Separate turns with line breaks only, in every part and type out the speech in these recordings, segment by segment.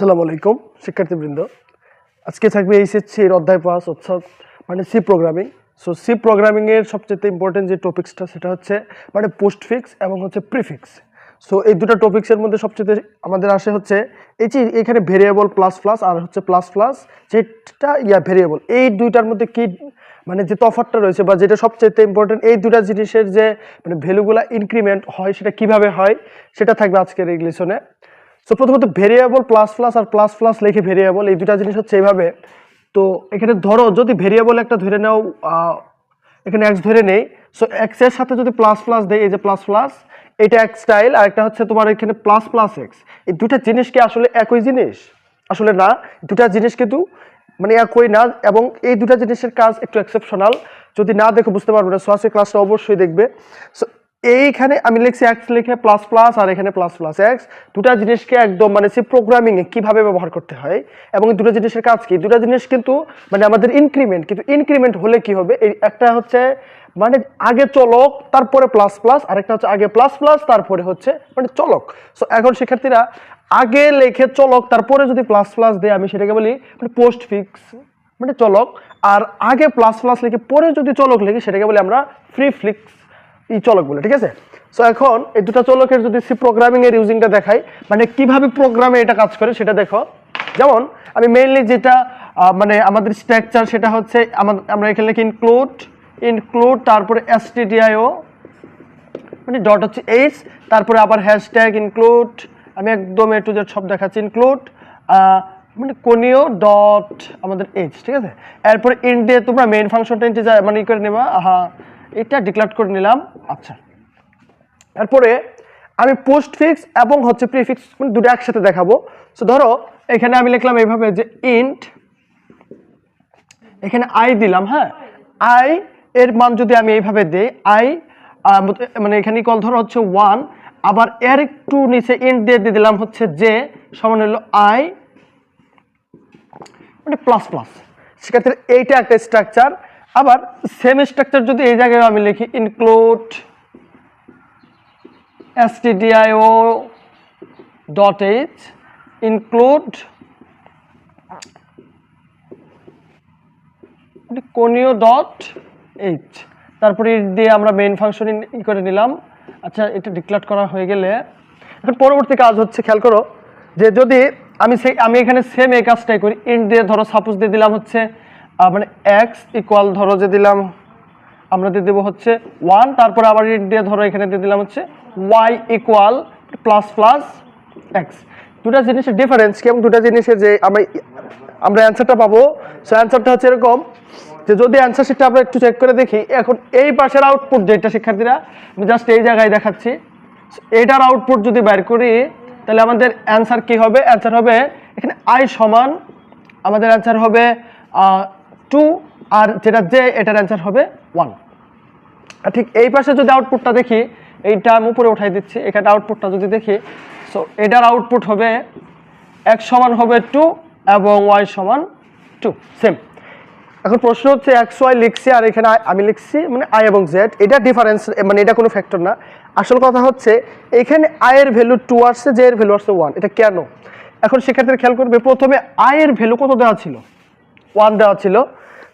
আসসালামু আলাইকুম, শিক্ষার্থীবৃন্দ। আজকে থাকবে এইচএসসি এর অধ্যায় পাস অর্থাৎ মানে সি প্রোগ্রামিং সো সি প্রোগ্রামিংয়ের সবচেয়ে ইম্পর্টেন্ট যে টপিক্সটা সেটা হচ্ছে মানে পোস্ট ফিক্স এবং হচ্ছে প্রিফিক্স সো এই দুটো টপিক্সের মধ্যে সবচেয়ে আমাদের আসে হচ্ছে এই যে এখানে ভেরিয়েবল প্লাস প্লাস আর হচ্ছে প্লাস প্লাস যেটা ইয়া ভেরিয়েবল এই দুইটার মধ্যে কি মানে যে তফাৎটা রয়েছে বা যেটা সবচেয়ে ইম্পর্টেন্ট এই দুটা জিনিসের যে মানে ভ্যালুগুলা ইনক্রিমেন্ট হয়, সেটা কীভাবে হয়, সেটা থাকবে আজকের এই লেসনে সো প্রথমত ভেরিয়েবল প্লাস প্লাস আর প্লাস প্লাস লিখে ভেরিয়েবল এই দুটা জিনিস হচ্ছে এইভাবে। তো এখানে ধরো, যদি ভেরিয়েবল একটা ধরে নাও এখানে এক্স ধরে নেই সো এক্সের সাথে যদি প্লাস প্লাস দেয় এই যে প্লাস প্লাস এটা এক স্টাইল আর একটা হচ্ছে তোমার এখানে প্লাস প্লাস এক্স এই দুটা জিনিস কি আসলে একই জিনিস? আসলে না দুটা জিনিস কিন্তু মানে একই না, এবং এই দুটা জিনিসের কাজ একটু এক্সেপশনাল যদি না দেখো, বুঝতে পারবে না সো আজকে ক্লাসটা অবশ্যই দেখবে। সো এইখানে আমি লিখছি এক্স লিখে প্লাস প্লাস আর এখানে প্লাস প্লাস এক্স দুটা জিনিসকে একদম মানে সে প্রোগ্রামিংয়ে কীভাবে ব্যবহার করতে হয় এবং দুটো জিনিসের কাজ কি? দুটো জিনিস কিন্তু মানে আমাদের ইনক্রিমেন্ট কিন্তু ইনক্রিমেন্ট হলে কি হবে? এই একটা হচ্ছে মানে আগে চলক, তারপরে প্লাস প্লাস আরেকটা হচ্ছে আগে প্লাস প্লাস তারপরে হচ্ছে মানে চলক। সো এখন শিক্ষার্থীরা আগে লেখে চলক, তারপরে যদি প্লাস প্লাস দেয়, আমি সেটাকে বলি মানে পোস্ট ফিক্স মানে চলক। আর আগে প্লাস প্লাস লিখে পরে যদি চলক লিখি, সেটাকে বলি আমরা ফ্রি ফ্লিক্স চলক বলে, ঠিক আছে? সো এখন এই দুটো চলকের যদি সি প্রোগ্রামিং এর ইউজিংটা দেখাই মানে কীভাবে প্রোগ্রামে এটা কাজ করে সেটা দেখো। যেমন, আমি মেইনলি যেটা মানে আমাদের স্ট্রাকচার সেটা হচ্ছে আমরা এখানে লিখি ইনক্লুড ইনক্লুড তারপরে S T dot I H তারপরে আবার হ্যাশট্যাগ ইনক্লুড আমি একদম এ টু জেড সব দেখাচ্ছি ইনক্লুড মানে কোনিও ডট আমাদের এইচ ঠিক আছে? এরপরে ইন্ডে তোমরা মেইন ফাংশনটা ইন্টিজার মানে ই করে নেবা হ্যাঁ এটা ডিক্লার করে নিলাম। আচ্ছা। তারপরে আমি পোস্ট ফিক্স এবং হচ্ছে প্রিফিক্স মানে দুটো একসাথে দেখাবো। সো ধরো, এখানে আমি লিখলাম এইভাবে যে ইন্ট এখানে আই দিলাম হ্যাঁ? আই এর মান যদি আমি এইভাবে দিই আই মানে এখানে কল ধরো হচ্ছে ওয়ান আবার এর একটু নিচে ইন্ট দিয়ে দিয়ে দিলাম হচ্ছে যে সমান হলো আই মানে প্লাস প্লাস সেক্ষেত্রে এইটা একটা স্ট্রাকচার আবার সেম স্ট্রাকচার যদি এই জায়গায় আমি লিখি include stdio dot H include কোনীয় dot H তারপরে দিয়ে আমরা মেইন ফাংশন ই করে নিলাম। আচ্ছা এটা ডিক্লেয়ার করা হয়ে গেলে, এখন পরবর্তী কাজ হচ্ছে খেয়াল করো যে যদি আমি সেই আমি এখানে সেম এই কাজটাই করি ইন্ট দিয়ে ধরো সাপোজ দিয়ে দিলাম হচ্ছে মানে এক্স ইকুয়াল ধরো যে দিলাম, আমরা দিয়ে দেবো হচ্ছে ওয়ান তারপরে আবার ইট দিয়ে ধরো এখানে দিয়ে দিলাম হচ্ছে Y equal plus plus X দুটা জিনিসের ডিফারেন্স কি? এবং দুটা জিনিসের যে আমরা আমরা অ্যান্সারটা পাবো। সো অ্যান্সারটা হচ্ছে এরকম যে যদি অ্যান্সার সেটা আমরা একটু চেক করে দেখি, এখন এই পাশের আউটপুট যেটা শিক্ষার্থীরা, আমি জাস্ট এই জায়গায় দেখাচ্ছি। এটার আউটপুট যদি বের করি, তাহলে আমাদের অ্যান্সার কি হবে? অ্যান্সার হবে এখানে আই সমান, আমাদের অ্যান্সার হবে টু আর যেটা যে এটার অ্যান্সার হবে ওয়ান ঠিক এই পাশে যদি আউটপুটটা দেখি, এইটা আমি উপরে উঠাই দিচ্ছি, এখানে আউটপুটটা যদি দেখি সো এটার আউটপুট হবে এক সমান হবে টু এবং ওয়াই সমান টু সেম এখন প্রশ্ন হচ্ছে এক্স ওয়াই লিখছি আর এখানে আমি লিখছি মানে আই এবং জেড এটা ডিফারেন্স মানে এটা কোনো ফ্যাক্টর না। আসল কথা হচ্ছে, এখানে আই এর ভ্যালু টু আসছে জে এর ভ্যালু আসছে ওয়ান এটা কেন? এখন সেক্ষেত্রে খেয়াল করবে, প্রথমে আই এর ভ্যালু কত দেওয়া ছিল? ওয়ান দেওয়া ছিল।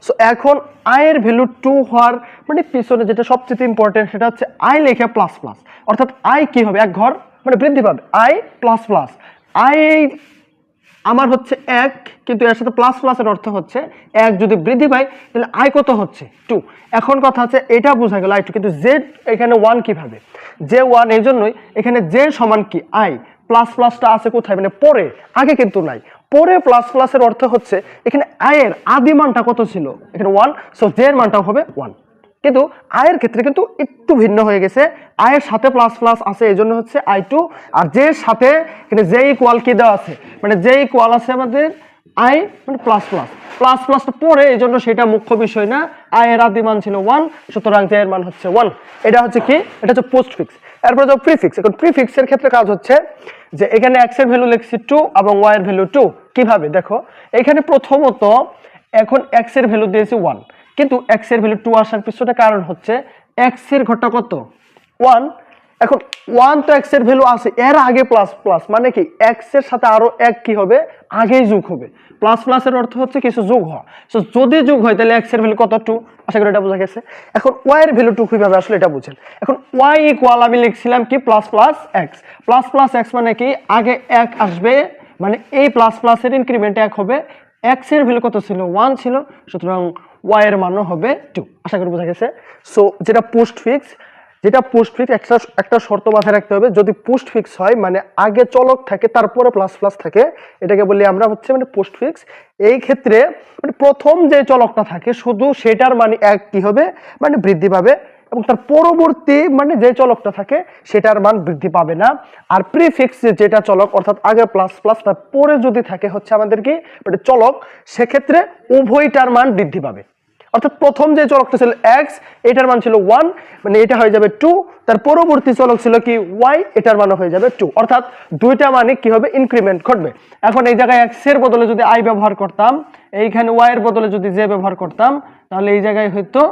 সো এখন আয়ের ভ্যালু টু হওয়ার মানে পিছনে যেটা সবচেয়ে ইম্পর্টেন্ট সেটা হচ্ছে আই লেখা প্লাস প্লাস অর্থাৎ আই কি হবে? এক ঘর মানে বৃদ্ধি পাবে। আই প্লাস প্লাস আই আমার হচ্ছে এক, কিন্তু এর সাথে প্লাস প্লাসের অর্থ হচ্ছে এক যদি বৃদ্ধি পায়, তাহলে আই কত হচ্ছে? টু এখন কথা হচ্ছে এটা বোঝা গেল আই টু কিন্তু জেড এখানে ওয়ান কীভাবে? যে ওয়ান এই জন্যই এখানে যে সমান কি? আই প্লাস প্লাসটা আছে কোথায়? মানে পরে, আগে কিন্তু নাই। পরে প্লাস প্লাসের অর্থ হচ্ছে এখানে আয়ের আদি মানটা কত ছিল? এখানে ওয়ান সো জের মানটাও হবে ওয়ান কিন্তু আয়ের ক্ষেত্রে কিন্তু একটু ভিন্ন হয়ে গেছে। আয়ের সাথে প্লাস প্লাস আছে এই জন্য হচ্ছে আই টু আর যে সাথে এখানে যে ইকুয়াল কি দেওয়া আছে? মানে যে ইকুয়াল আছে আমাদের আই মানে প্লাস প্লাস প্লাস প্লাসটা পরে এই জন্য সেটা মুখ্য বিষয় না। আয়ের আদি মান ছিল ওয়ান সুতরাং এর মান হচ্ছে ওয়ান এটা হচ্ছে কি? এটা হচ্ছে পোস্ট ফিক্স এরপরে যাও প্রিফিক্স এখন প্রিফিক্সের ক্ষেত্রে কাজ হচ্ছে যে এখানে এক্সের ভ্যালু লিখছি টু এবং ওয়াই এর ভ্যালু টু কীভাবে? দেখো, এখানে প্রথমত এখন এক্সের ভ্যালু দিয়েছি ওয়ান কিন্তু এক্সের ভ্যালু টু আসার পিছনে কারণ হচ্ছে এক্সের ঘরটা কত? ওয়ান এখন ওয়ান তো এক্সের ভ্যালু আছে, এর আগে প্লাস প্লাস মানে কি এক্সের সাথে আরও এক কি হবে? আগেই যোগ হবে। প্লাস প্লাসের অর্থ হচ্ছে কিছু যোগ হওয়া। সো যদি যোগ হয়, তাহলে এক্সের ভ্যালু কত টু? আশা করি এটা বোঝা গেছে। এখন ওয়াই এর ভ্যালু টু কীভাবে আসলে, এটা বুঝেন। এখন ওয়াই ইকুয়াল আমি লিখছিলাম কি plus plus X plus plus X মানে কি, আগে এক আসবে মানে এই প্লাস প্লাসের ইনক্রিমেন্ট এক হবে। এক্সের ভ্যালু কত ছিল? ওয়ান ছিল, সুতরাং ওয়াই এর মানও হবে টু আশা করি বোঝা গেছে। সো যেটা পোস্ট ফিক্স যেটা পোস্ট ফিক্স একটা একটা শর্ত মাথায় রাখতে হবে। যদি পোস্ট ফিক্স হয় মানে আগে চলক থাকে, তারপরে প্লাস প্লাস থাকে, এটাকে বলি আমরা হচ্ছে মানে পোস্ট ফিক্স এই ক্ষেত্রে মানে প্রথম যে চলকটা থাকে, শুধু সেটার মানে এক কি হবে? মানে বৃদ্ধি পাবে এবং তার পরবর্তী মানে যে চলকটা থাকে, সেটার মান বৃদ্ধি পাবে না। আর প্রিফিক্স যেটা চলক, অর্থাৎ আগে প্লাস প্লাস তার পরে যদি থাকে হচ্ছে আমাদের কি? মানে চলক, সেক্ষেত্রে উভয়টার মান বৃদ্ধি পাবে। অর্থাৎ প্রথম যে চলকটা ছিল এক্স এটার মান ছিল ওয়ান মানে এটা হয়ে যাবে টু তার পরবর্তী চলক ছিল কি ওয়াই এটার মান হয়ে যাবে টু অর্থাৎ দুইটা মানে কি হবে? ইনক্রিমেন্ট ঘটবে। এখন এই জায়গায় এক্সের বদলে যদি আই ব্যবহার করতাম, এইখানে ওয়াই এর বদলে যদি জে ব্যবহার করতাম, তাহলে এই জায়গায় হয়তো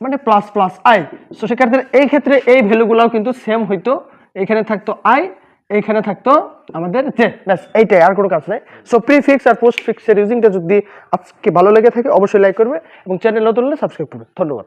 মানে প্লাস প্লাস আই সো সেক্ষেত্রে এই ক্ষেত্রে এই ভ্যালুগুলোও কিন্তু সেম হইতো। এখানে থাকতো আই এইখানে থাকতো আমাদের। জে, ব্যাস, এইটাই, আর কোনো কাজ নাই। সো প্রিফিক্স আর পোস্ট ফিক্সের ইউজিংটা যদি আজকে ভালো লেগে থাকে, অবশ্যই লাইক করবে এবং চ্যানেল নতুন হলে সাবস্ক্রাইব করবে। ধন্যবাদ।